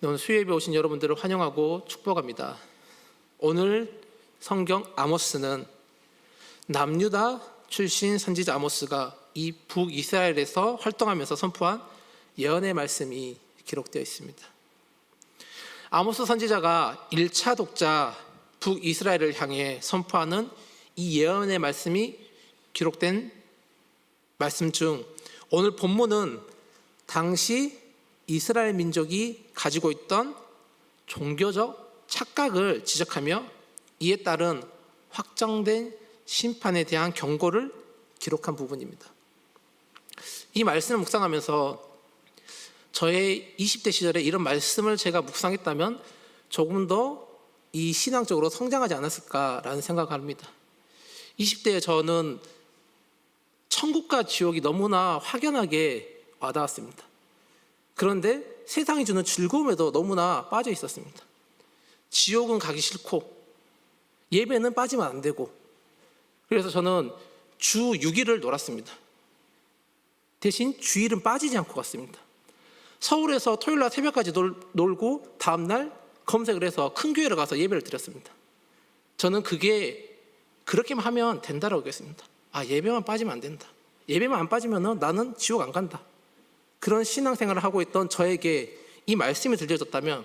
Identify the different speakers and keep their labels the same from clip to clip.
Speaker 1: 네, 오늘 수요예배 오신 여러분들을 환영하고 축복합니다. 오늘 성경 아모스는 남유다 출신 선지자 아모스가 이 북이스라엘에서 활동하면서 선포한 예언의 말씀이 기록되어 있습니다. 아모스 선지자가 1차 독자 북이스라엘을 향해 선포하는 이 예언의 말씀이 기록된 말씀 중 오늘 본문은 당시 이스라엘 민족이 가지고 있던 종교적 착각을 지적하며 이에 따른 확정된 심판에 대한 경고를 기록한 부분입니다. 이 말씀을 묵상하면서 저의 20대 시절에 이런 말씀을 제가 묵상했다면 조금 더 이 신앙적으로 성장하지 않았을까라는 생각을 합니다. 20대에 저는 천국과 지옥이 너무나 확연하게 와닿았습니다. 그런데 세상이 주는 즐거움에도 너무나 빠져 있었습니다. 지옥은 가기 싫고 예배는 빠지면 안 되고 그래서 저는 주 6일을 놀았습니다. 대신 주일은 빠지지 않고 갔습니다. 서울에서 토요일 날 새벽까지 놀, 놀고 다음 날 검색을 해서 큰 교회를 가서 예배를 드렸습니다. 저는 그게 그렇게만 하면 된다라고 했습니다. 아, 예배만 빠지면 안 된다. 예배만 안 빠지면 나는 지옥 안 간다. 그런 신앙생활을 하고 있던 저에게 이 말씀이 들려졌다면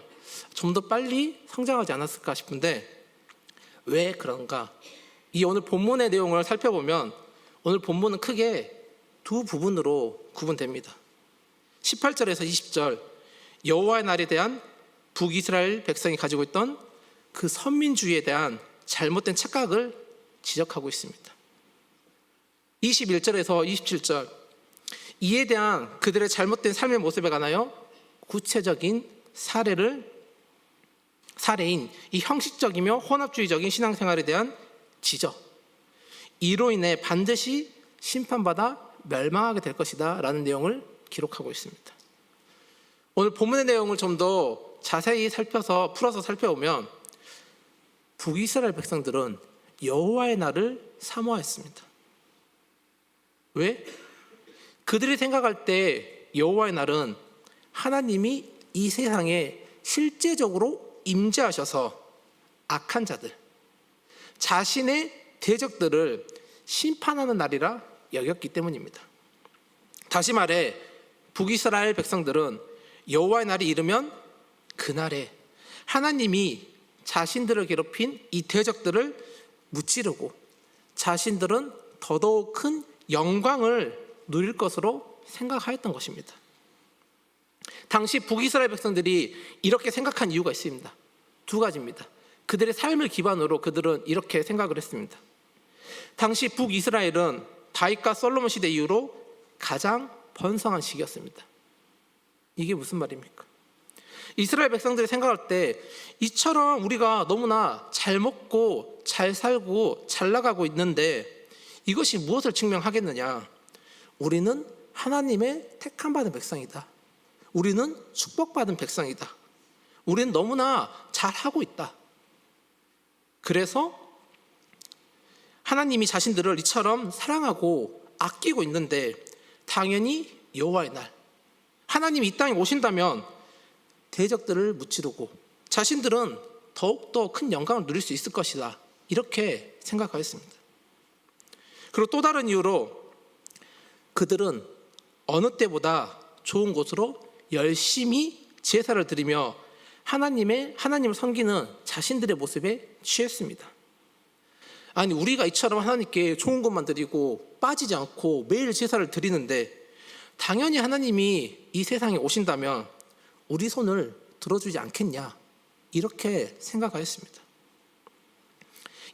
Speaker 1: 좀 더 빨리 성장하지 않았을까 싶은데 왜 그런가? 이 오늘 본문의 내용을 살펴보면 오늘 본문은 크게 두 부분으로 구분됩니다. 18절에서 20절 여호와의 날에 대한 북이스라엘 백성이 가지고 있던 그 선민주의에 대한 잘못된 착각을 지적하고 있습니다. 21절에서 27절 이에 대한 그들의 잘못된 삶의 모습에 관하여 구체적인 사례를 사례인 이 형식적이며 혼합주의적인 신앙생활에 대한 지적 이로 인해 반드시 심판받아 멸망하게 될 것이다 라는 내용을 기록하고 있습니다. 오늘 본문의 내용을 좀 더 자세히 살펴서 풀어서 살펴보면 북이스라엘 백성들은 여호와의 날을 사모했습니다. 왜? 그들이 생각할 때 여호와의 날은 하나님이 이 세상에 실제적으로 임재하셔서 악한 자들, 자신의 대적들을 심판하는 날이라 여겼기 때문입니다. 다시 말해 북이스라엘 백성들은 여호와의 날이 이르면 그날에 하나님이 자신들을 괴롭힌 이 대적들을 무찌르고 자신들은 더더욱 큰 영광을 누릴 것으로 생각하였던 것입니다. 당시 북이스라엘 백성들이 이렇게 생각한 이유가 있습니다. 두 가지입니다. 그들의 삶을 기반으로 그들은 이렇게 생각을 했습니다. 당시 북이스라엘은 다윗과 솔로몬 시대 이후로 가장 번성한 시기였습니다. 이게 무슨 말입니까? 이스라엘 백성들이 생각할 때 이처럼 우리가 너무나 잘 먹고 잘 살고 잘 나가고 있는데 이것이 무엇을 증명하겠느냐? 우리는 하나님의 택함 받은 백성이다. 우리는 축복받은 백성이다. 우리는 너무나 잘하고 있다. 그래서 하나님이 자신들을 이처럼 사랑하고 아끼고 있는데 당연히 여호와의 날 하나님이 이 땅에 오신다면 대적들을 무찌르고 자신들은 더욱더 큰 영광을 누릴 수 있을 것이다. 이렇게 생각하였습니다. 그리고 또 다른 이유로 그들은 어느 때보다 좋은 곳으로 열심히 제사를 드리며 하나님의 하나님을 섬기는 자신들의 모습에 취했습니다. 아니 우리가 이처럼 하나님께 좋은 것만 드리고 빠지지 않고 매일 제사를 드리는데 당연히 하나님이 이 세상에 오신다면 우리 손을 들어주지 않겠냐 이렇게 생각하였습니다.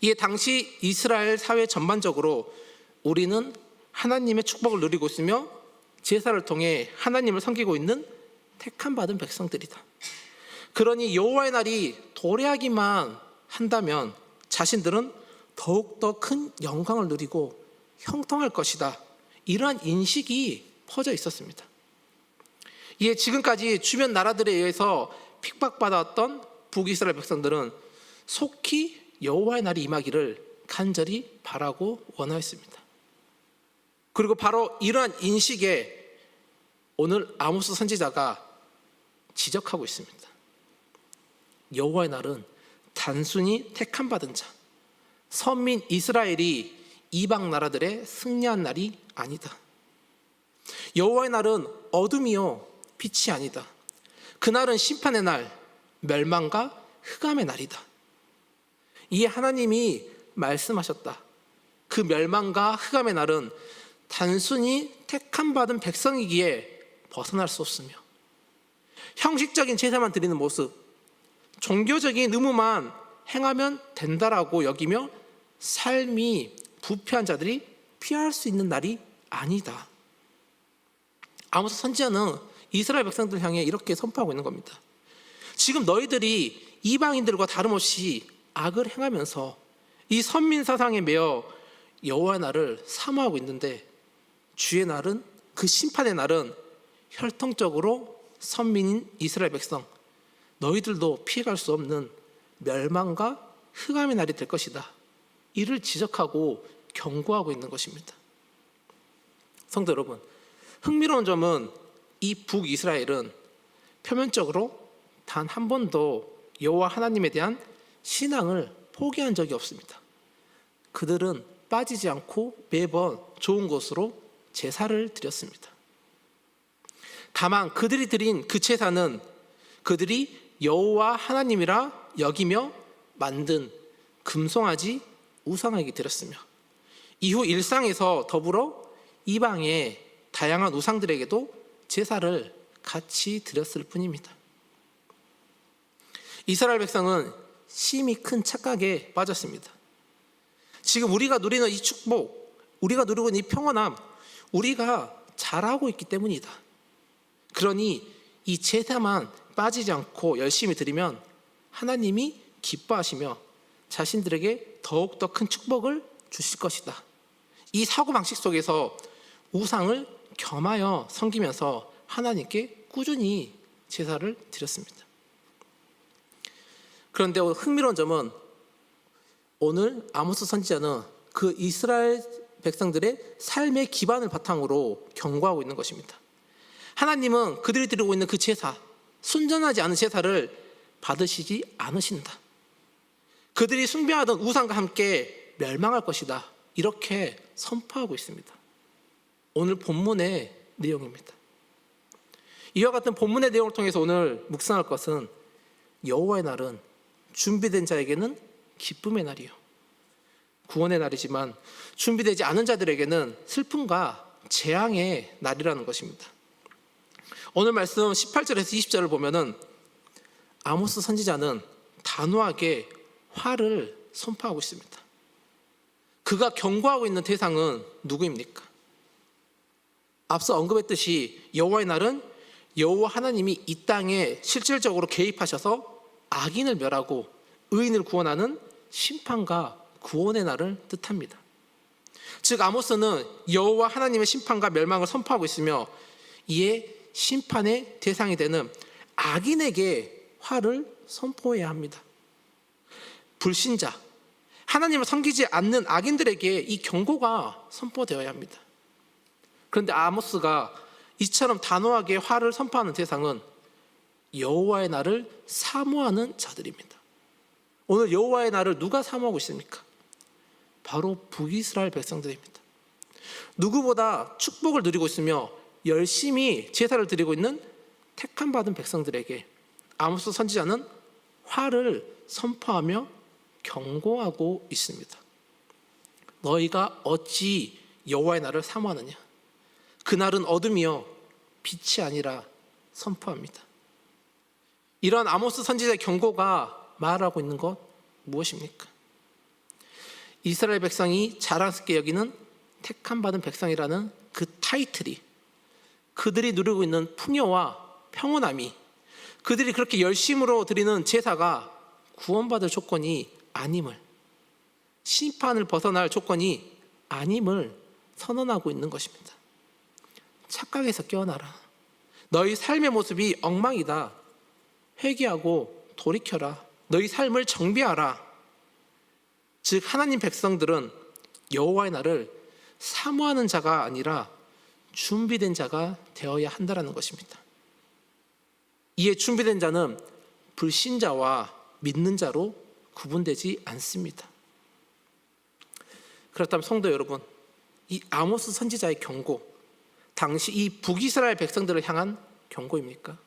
Speaker 1: 이에 당시 이스라엘 사회 전반적으로 우리는 하나님의 축복을 누리고 있으며 제사를 통해 하나님을 섬기고 있는 택함 받은 백성들이다. 그러니 여호와의 날이 도래하기만 한다면 자신들은 더욱 더 큰 영광을 누리고 형통할 것이다. 이러한 인식이 퍼져 있었습니다. 이에 지금까지 주변 나라들에 의해서 핍박받았던 북이스라엘 백성들은 속히 여호와의 날이 임하기를 간절히 바라고 원하였습니다. 그리고 바로 이러한 인식에 오늘 아모스 선지자가 지적하고 있습니다. 여호와의 날은 단순히 택함 받은 자, 선민 이스라엘이 이방 나라들의 승리한 날이 아니다. 여호와의 날은 어둠이요 빛이 아니다. 그날은 심판의 날, 멸망과 흑암의 날이다. 이에 하나님이 말씀하셨다. 그 멸망과 흑암의 날은 단순히 택함 받은 백성이기에 벗어날 수 없으며 형식적인 제사만 드리는 모습, 종교적인 의무만 행하면 된다라고 여기며 삶이 부패한 자들이 피할 수 있는 날이 아니다. 아모스 선지자는 이스라엘 백성들 향해 이렇게 선포하고 있는 겁니다. 지금 너희들이 이방인들과 다름없이 악을 행하면서 이 선민 사상에 매여 여호와의 날을 사모하고 있는데 주의 날은 그 심판의 날은 혈통적으로 선민인 이스라엘 백성 너희들도 피해갈 수 없는 멸망과 흑암의 날이 될 것이다. 이를 지적하고 경고하고 있는 것입니다. 성도 여러분, 흥미로운 점은 이 북이스라엘은 표면적으로 단 한 번도 여호와 하나님에 대한 신앙을 포기한 적이 없습니다. 그들은 빠지지 않고 매번 좋은 곳으로 제사를 드렸습니다. 다만 그들이 드린 그 제사는 그들이 여호와 하나님이라 여기며 만든 금송아지 우상에게 드렸으며 이후 일상에서 더불어 이방의 다양한 우상들에게도 제사를 같이 드렸을 뿐입니다. 이스라엘 백성은 심히 큰 착각에 빠졌습니다. 지금 우리가 누리는 이 축복, 우리가 누리고 있는 이 평안함, 우리가 잘하고 있기 때문이다. 그러니 이 제사만 빠지지 않고 열심히 드리면 하나님이 기뻐하시며 자신들에게 더욱더 큰 축복을 주실 것이다. 이 사고방식 속에서 우상을 겸하여 섬기면서 하나님께 꾸준히 제사를 드렸습니다. 그런데 흥미로운 점은 오늘 아모스 선지자는 그 이스라엘 백성들의 삶의 기반을 바탕으로 경고하고 있는 것입니다. 하나님은 그들이 드리고 있는 그 제사, 순전하지 않은 제사를 받으시지 않으신다. 그들이 숭배하던 우상과 함께 멸망할 것이다. 이렇게 선포하고 있습니다. 오늘 본문의 내용입니다. 이와 같은 본문의 내용을 통해서 오늘 묵상할 것은 여호와의 날은 준비된 자에게는 기쁨의 날이요. 구원의 날이지만 준비되지 않은 자들에게는 슬픔과 재앙의 날이라는 것입니다. 오늘 말씀 18절에서 20절을 보면은 아모스 선지자는 단호하게 화를 선포하고 있습니다. 그가 경고하고 있는 대상은 누구입니까? 앞서 언급했듯이 여호와의 날은 여호와 하나님이 이 땅에 실질적으로 개입하셔서 악인을 멸하고 의인을 구원하는 심판과 구원의 날을 뜻합니다. 즉 아모스는 여호와 하나님의 심판과 멸망을 선포하고 있으며 이에 심판의 대상이 되는 악인에게 화를 선포해야 합니다. 불신자, 하나님을 섬기지 않는 악인들에게 이 경고가 선포되어야 합니다. 그런데 아모스가 이처럼 단호하게 화를 선포하는 대상은 여호와의 날을 사모하는 자들입니다. 오늘 여호와의 날을 누가 사모하고 있습니까? 바로 북이스라엘 백성들입니다. 누구보다 축복을 누리고 있으며 열심히 제사를 드리고 있는 택함 받은 백성들에게 아모스 선지자는 화를 선포하며 경고하고 있습니다. 너희가 어찌 여호와의 날을 사모하느냐? 그날은 어둠이요 빛이 아니라 선포합니다. 이런 아모스 선지자의 경고가 말하고 있는 것 무엇입니까? 이스라엘 백성이 자랑스럽게 여기는 택함 받은 백성이라는 그 타이틀이 그들이 누리고 있는 풍요와 평온함이 그들이 그렇게 열심으로 드리는 제사가 구원받을 조건이 아님을 심판을 벗어날 조건이 아님을 선언하고 있는 것입니다. 착각에서 깨어나라. 너희 삶의 모습이 엉망이다. 회개하고 돌이켜라. 너희 삶을 정비하라. 즉 하나님 백성들은 여호와의 날을 사모하는 자가 아니라 준비된 자가 되어야 한다라는 것입니다. 이에 준비된 자는 불신자와 믿는 자로 구분되지 않습니다. 그렇다면 성도 여러분, 이 아모스 선지자의 경고, 당시 이 북이스라엘 백성들을 향한 경고입니까?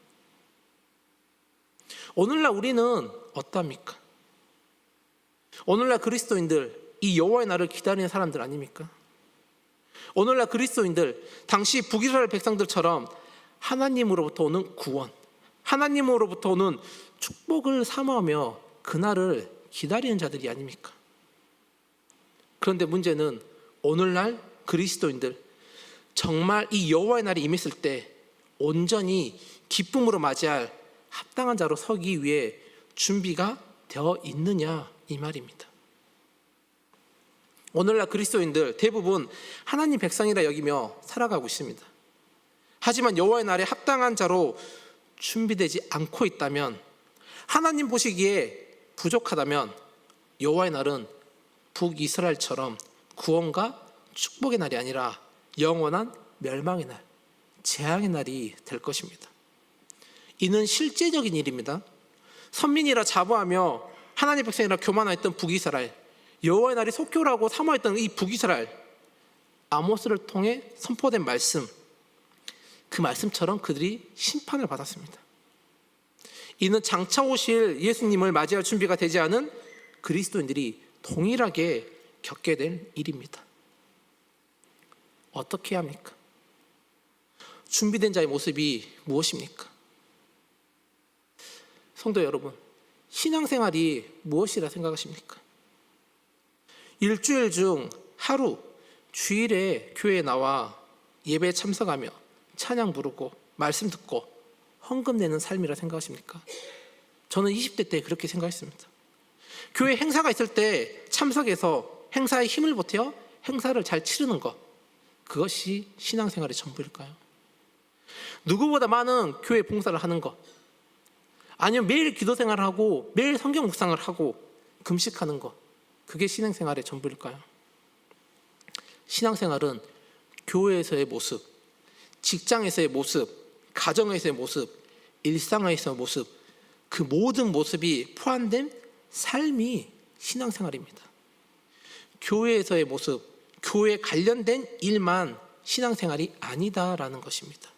Speaker 1: 오늘날 우리는 어떠합니까? 오늘날 그리스도인들 이 여호와의 날을 기다리는 사람들 아닙니까? 오늘날 그리스도인들 당시 북이스라엘 백성들처럼 하나님으로부터 오는 구원, 하나님으로부터 오는 축복을 사모하며 그날을 기다리는 자들이 아닙니까? 그런데 문제는 오늘날 그리스도인들 정말 이 여호와의 날이 임했을 때 온전히 기쁨으로 맞이할 합당한 자로 서기 위해 준비가 되어 있느냐 이 말입니다. 오늘날 그리스도인들 대부분 하나님 백성이라 여기며 살아가고 있습니다. 하지만 여호와의 날에 합당한 자로 준비되지 않고 있다면 하나님 보시기에 부족하다면 여호와의 날은 북이스라엘처럼 구원과 축복의 날이 아니라 영원한 멸망의 날, 재앙의 날이 될 것입니다. 이는 실제적인 일입니다. 선민이라 자부하며 하나님 백성이라 교만하였던 북이스라엘, 여호와의 날이 속교라고 사모했던 이 북이스라엘, 아모스를 통해 선포된 말씀, 그 말씀처럼 그들이 심판을 받았습니다. 이는 장차 오실 예수님을 맞이할 준비가 되지 않은 그리스도인들이 동일하게 겪게 될 일입니다. 어떻게 합니까? 준비된 자의 모습이 무엇입니까? 성도 여러분, 신앙생활이 무엇이라 생각하십니까? 일주일 중 하루 주일에 교회에 나와 예배에 참석하며 찬양 부르고 말씀 듣고 헌금 내는 삶이라 생각하십니까? 저는 20대 때 그렇게 생각했습니다. 교회 행사가 있을 때 참석해서 행사에 힘을 보태어 행사를 잘 치르는 것 그것이 신앙생활의 전부일까요? 누구보다 많은 교회 봉사를 하는 것 아니면 매일 기도 생활을 하고 매일 성경 묵상을 하고 금식하는 것 그게 신앙생활의 전부일까요? 신앙생활은 교회에서의 모습, 직장에서의 모습, 가정에서의 모습, 일상에서의 모습 그 모든 모습이 포함된 삶이 신앙생활입니다. 교회에서의 모습, 교회 관련된 일만 신앙생활이 아니다라는 것입니다.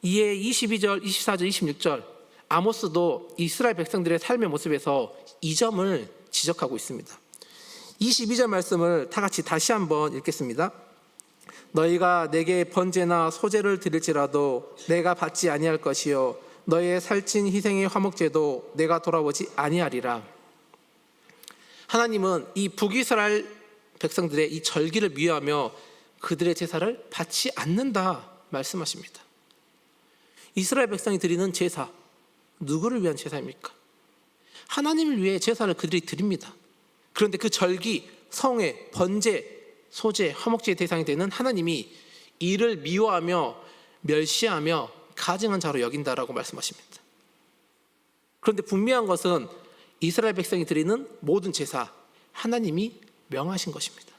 Speaker 1: 이에 22절, 24절, 26절 아모스도 이스라엘 백성들의 삶의 모습에서 이 점을 지적하고 있습니다. 22절 말씀을 다 같이 다시 한번 읽겠습니다. 너희가 내게 번제나 소제를 드릴지라도 내가 받지 아니할 것이요 너의 살찐 희생의 화목제도 내가 돌아보지 아니하리라. 하나님은 이 북이스라엘 백성들의 이 절기를 미워하며 그들의 제사를 받지 않는다 말씀하십니다. 이스라엘 백성이 드리는 제사 누구를 위한 제사입니까? 하나님을 위해 제사를 그들이 드립니다. 그런데 그 절기, 성회, 번제, 소재, 화목제의 대상이 되는 하나님이 이를 미워하며 멸시하며 가증한 자로 여긴다라고 말씀하십니다. 그런데 분명한 것은 이스라엘 백성이 드리는 모든 제사 하나님이 명하신 것입니다.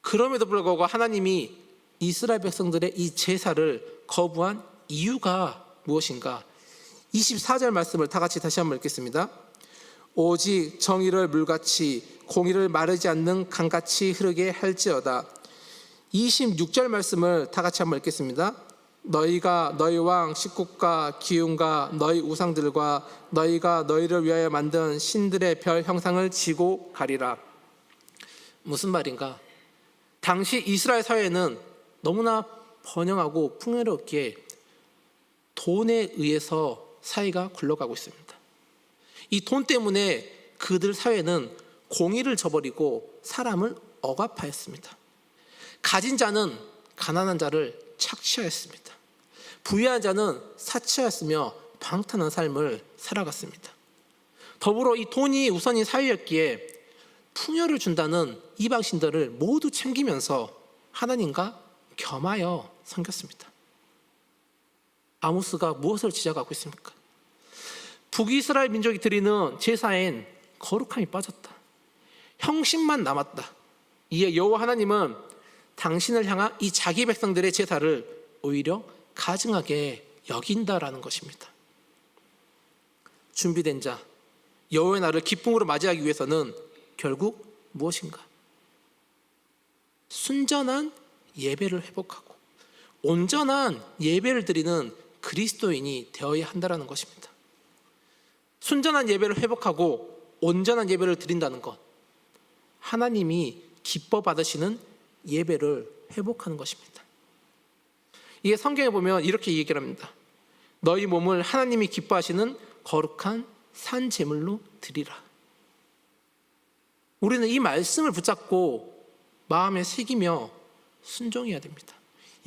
Speaker 1: 그럼에도 불구하고 하나님이 이스라엘 백성들의 이 제사를 거부한 이유가 무엇인가? 24절 말씀을 다 같이 다시 한번 읽겠습니다. 오직 정의를 물같이 공의를 마르지 않는 강같이 흐르게 할지어다. 26절 말씀을 다 같이 한번 읽겠습니다. 너희가 너희 왕 식국과 기운과 너희 우상들과 너희가 너희를 위하여 만든 신들의 별 형상을 지고 가리라. 무슨 말인가? 당시 이스라엘 사회는 너무나 번영하고 풍요롭기에 돈에 의해서 사회가 굴러가고 있습니다. 이 돈 때문에 그들 사회는 공의를 저버리고 사람을 억압하였습니다. 가진 자는 가난한 자를 착취하였습니다. 부유한 자는 사치하였으며 방탄한 삶을 살아갔습니다. 더불어 이 돈이 우선인 사회였기에 풍요를 준다는 이방 신들을 모두 챙기면서 하나님과 겸하여 섬겼습니다. 아모스가 무엇을 지적하고 있습니까? 북이스라엘 민족이 드리는 제사엔 거룩함이 빠졌다. 형식만 남았다. 이에 여호와 하나님은 당신을 향한 이 자기 백성들의 제사를 오히려 가증하게 여긴다라는 것입니다. 준비된 자, 여호와의 날을 기쁨으로 맞이하기 위해서는 결국 무엇인가? 순전한 예배를 회복하고 온전한 예배를 드리는 그리스도인이 되어야 한다라는 것입니다. 순전한 예배를 회복하고 온전한 예배를 드린다는 것. 하나님이 기뻐 받으시는 예배를 회복하는 것입니다. 이게 성경에 보면 이렇게 얘기를 합니다. 너희 몸을 하나님이 기뻐하시는 거룩한 산 제물로 드리라. 우리는 이 말씀을 붙잡고 마음에 새기며 순종해야 됩니다.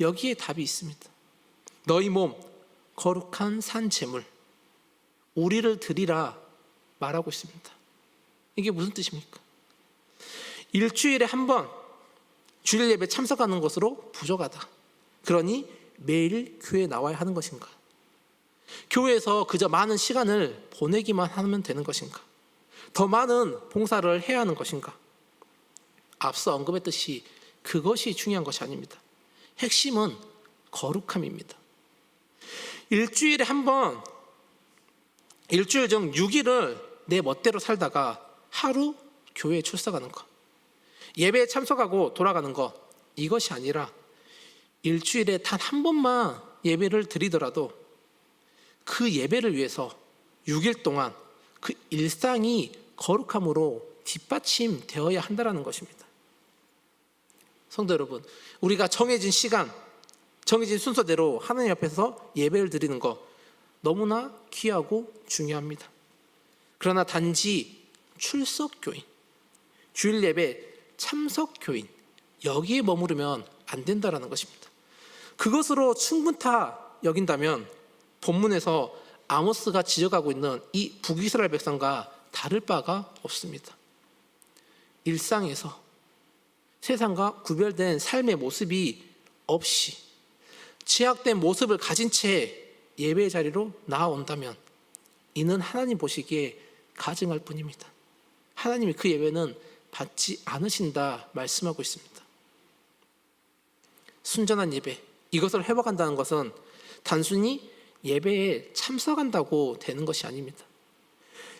Speaker 1: 여기에 답이 있습니다. 너희 몸 거룩한 산 제물 우리를 드리라 말하고 있습니다. 이게 무슨 뜻입니까? 일주일에 한 번 주일 예배 참석하는 것으로 부족하다. 그러니 매일 교회에 나와야 하는 것인가? 교회에서 그저 많은 시간을 보내기만 하면 되는 것인가? 더 많은 봉사를 해야 하는 것인가? 앞서 언급했듯이 그것이 중요한 것이 아닙니다. 핵심은 거룩함입니다. 일주일에 한 번, 일주일 중 6일을 내 멋대로 살다가 하루 교회에 출석하는 것. 예배에 참석하고 돌아가는 것. 이것이 아니라 일주일에 단 한 번만 예배를 드리더라도 그 예배를 위해서 6일 동안 그 일상이 거룩함으로 뒷받침되어야 한다는 것입니다. 성도 여러분, 우리가 정해진 시간, 정해진 순서대로 하나님 앞에서 예배를 드리는 것 너무나 귀하고 중요합니다. 그러나 단지 출석 교인, 주일 예배 참석 교인 여기에 머무르면 안 된다라는 것입니다. 그것으로 충분타 여긴다면 본문에서 아모스가 지적하고 있는 이 북이스라엘 백성과 다를 바가 없습니다. 일상에서 세상과 구별된 삶의 모습이 없이 제약된 모습을 가진 채 예배 자리로 나아온다면 이는 하나님 보시기에 가증할 뿐입니다. 하나님이 그 예배는 받지 않으신다 말씀하고 있습니다. 순전한 예배 이것을 회복한다는 것은 단순히 예배에 참석한다고 되는 것이 아닙니다.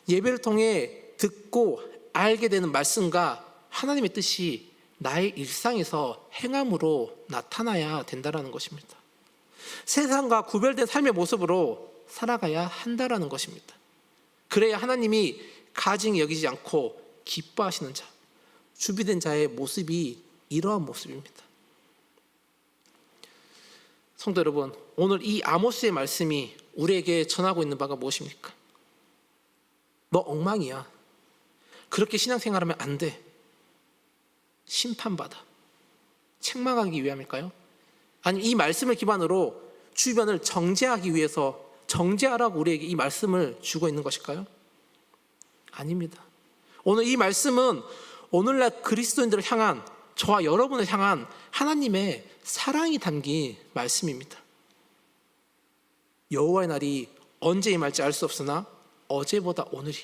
Speaker 1: 예배를 통해 듣고 알게 되는 말씀과 하나님의 뜻이 나의 일상에서 행함으로 나타나야 된다라는 것입니다. 세상과 구별된 삶의 모습으로 살아가야 한다라는 것입니다. 그래야 하나님이 가증 여기지 않고 기뻐하시는 자, 준비된 자의 모습이 이러한 모습입니다. 성도 여러분, 오늘 이 아모스의 말씀이 우리에게 전하고 있는 바가 무엇입니까? 너 엉망이야. 그렇게 신앙생활하면 안 돼. 심판받아. 책망하기 위함일까요? 아니 이 말씀을 기반으로 주변을 정죄하기 위해서 정죄하라고 우리에게 이 말씀을 주고 있는 것일까요? 아닙니다. 오늘 이 말씀은 오늘날 그리스도인들을 향한 저와 여러분을 향한 하나님의 사랑이 담긴 말씀입니다. 여호와의 날이 언제 임할지 알 수 없으나 어제보다 오늘이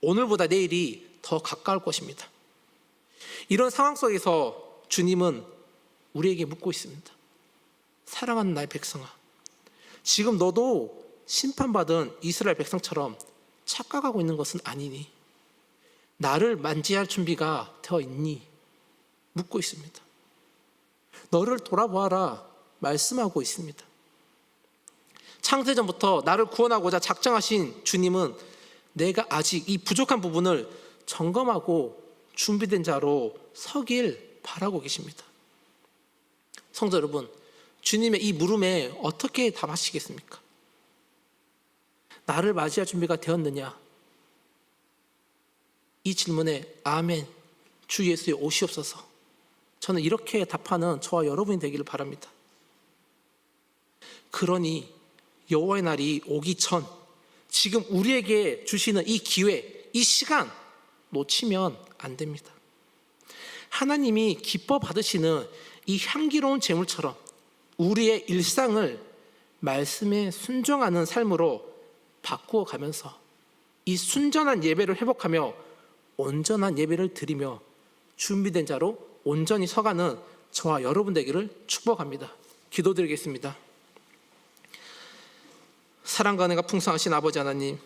Speaker 1: 오늘보다 내일이 더 가까울 것입니다. 이런 상황 속에서 주님은 우리에게 묻고 있습니다. 사랑하는 나의 백성아, 지금 너도 심판받은 이스라엘 백성처럼 착각하고 있는 것은 아니니 나를 만지할 준비가 되어 있니? 묻고 있습니다. 너를 돌아보아라 말씀하고 있습니다. 창세전부터 나를 구원하고자 작정하신 주님은 내가 아직 이 부족한 부분을 점검하고 준비된 자로 서길 바라고 계십니다. 성도 여러분, 주님의 이 물음에 어떻게 답하시겠습니까? 나를 맞이할 준비가 되었느냐? 이 질문에 아멘, 주 예수의 오시옵소서. 저는 이렇게 답하는 저와 여러분이 되기를 바랍니다. 그러니 여호와의 날이 오기 전 지금 우리에게 주시는 이 기회, 이 시간 놓치면 안 됩니다. 하나님이 기뻐 받으시는 이 향기로운 제물처럼 우리의 일상을 말씀에 순종하는 삶으로 바꾸어 가면서 이 순전한 예배를 회복하며 온전한 예배를 드리며 준비된 자로 온전히 서가는 저와 여러분 되기를 축복합니다. 기도드리겠습니다. 사랑과 은혜가 풍성하신 아버지 하나님,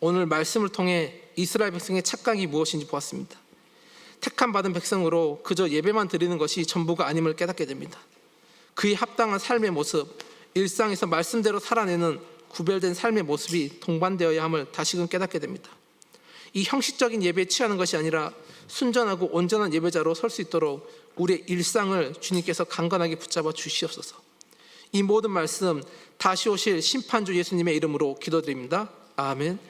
Speaker 1: 오늘 말씀을 통해 이스라엘 백성의 착각이 무엇인지 보았습니다. 택함 받은 백성으로 그저 예배만 드리는 것이 전부가 아님을 깨닫게 됩니다. 그에 합당한 삶의 모습, 일상에서 말씀대로 살아내는 구별된 삶의 모습이 동반되어야 함을 다시금 깨닫게 됩니다. 이 형식적인 예배에 취하는 것이 아니라 순전하고 온전한 예배자로 설 수 있도록 우리의 일상을 주님께서 강건하게 붙잡아 주시옵소서. 이 모든 말씀 다시 오실 심판주 예수님의 이름으로 기도드립니다. 아멘.